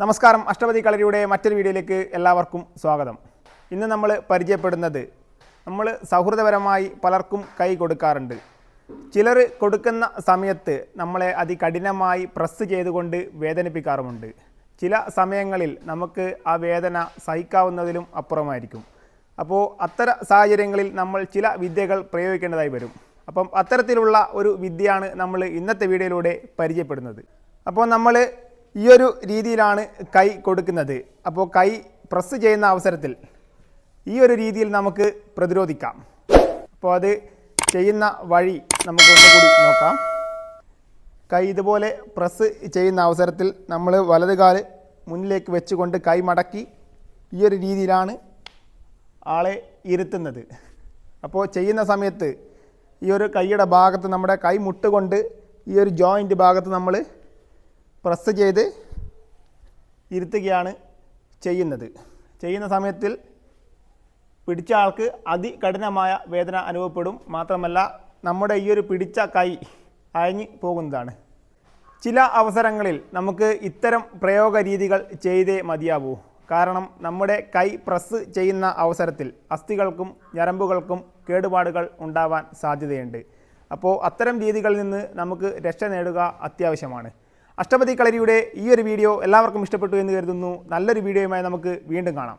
നമസ്കാരം. അഷ്ടപതി കളരിയുടെ മറ്റൊരു വീഡിയോയിലേക്ക് എല്ലാവർക്കും സ്വാഗതം. ഇന്ന് നമ്മൾ പരിചയപ്പെടുന്നത് നമ്മൾ സൗഹൃദപരമായി പലർക്കും കൈ കൊടുക്കാറുണ്ട്. ചിലർ കൊടുക്കുന്ന സമയത്ത് നമ്മളെ അതികഠിനമായി പ്രസ് ചെയ്തുകൊണ്ട് വേദനിപ്പിക്കാറുമുണ്ട്. ചില സമയങ്ങളിൽ നമുക്ക് ആ വേദന സഹിക്കാവുന്നതിലും അപ്പുറമായിരിക്കും. അപ്പോൾ അത്തരം സാഹചര്യങ്ങളിൽ നമ്മൾ ചില വിദ്യകൾ പ്രയോഗിക്കേണ്ടതായി വരും. അപ്പം അത്തരത്തിലുള്ള ഒരു വിദ്യയാണ് നമ്മൾ ഇന്നത്തെ വീഡിയോയിലൂടെ പരിചയപ്പെടുന്നത്. അപ്പോൾ നമ്മൾ ഈ ഒരു രീതിയിലാണ് കൈ കൊടുക്കുന്നത്. അപ്പോൾ കൈ പ്രസ് ചെയ്യുന്ന അവസരത്തിൽ ഈ ഒരു രീതിയിൽ നമുക്ക് പ്രതിരോധിക്കാം. അപ്പോൾ അത് ചെയ്യുന്ന വഴി നമുക്ക് ഒന്നുകൂടി നോക്കാം. കൈ ഇതുപോലെ പ്രസ് ചെയ്യുന്ന അവസരത്തിൽ നമ്മൾ വലത് കാൽ മുന്നിലേക്ക് വെച്ചുകൊണ്ട് കൈ മടക്കി ഈ ഒരു രീതിയിലാണ് ആളെ ഇരുത്തുന്നത്. അപ്പോൾ ചെയ്യുന്ന സമയത്ത് ഈ ഒരു കൈയുടെ ഭാഗത്ത് നമ്മുടെ കൈ മുട്ടുകൊണ്ട് ഈ ഒരു ജോയിന്റ് ഭാഗത്ത് നമ്മൾ പ്രസ് ചെയ്ത് ഇരുത്തുകയാണ് ചെയ്യുന്നത്. ചെയ്യുന്ന സമയത്തിൽ പിടിച്ച ആൾക്ക് അതികഠിനമായ വേദന അനുഭവപ്പെടും. മാത്രമല്ല നമ്മുടെ ഈ ഒരു പിടിച്ച കൈ അയഞ്ഞു പോകുന്നതാണ്. ചില അവസരങ്ങളിൽ നമുക്ക് ഇത്തരം പ്രയോഗ രീതികൾ ചെയ്തേ മതിയാവൂ. കാരണം നമ്മുടെ കൈ പ്രസ് ചെയ്യുന്ന അവസരത്തിൽ അസ്ഥികൾക്കും ഞരമ്പുകൾക്കും കേടുപാടുകൾ ഉണ്ടാവാൻ സാധ്യതയുണ്ട്. അപ്പോൾ അത്തരം രീതികളിൽ നിന്ന് നമുക്ക് രക്ഷ നേടുക അത്യാവശ്യമാണ്. അഷ്ടപതി കളരിയുടെ ഈ ഒരു വീഡിയോ എല്ലാവർക്കും ഇഷ്ടപ്പെട്ടു എന്ന് കരുതുന്നു. നല്ലൊരു വീഡിയോയുമായി നമുക്ക് വീണ്ടും കാണാം.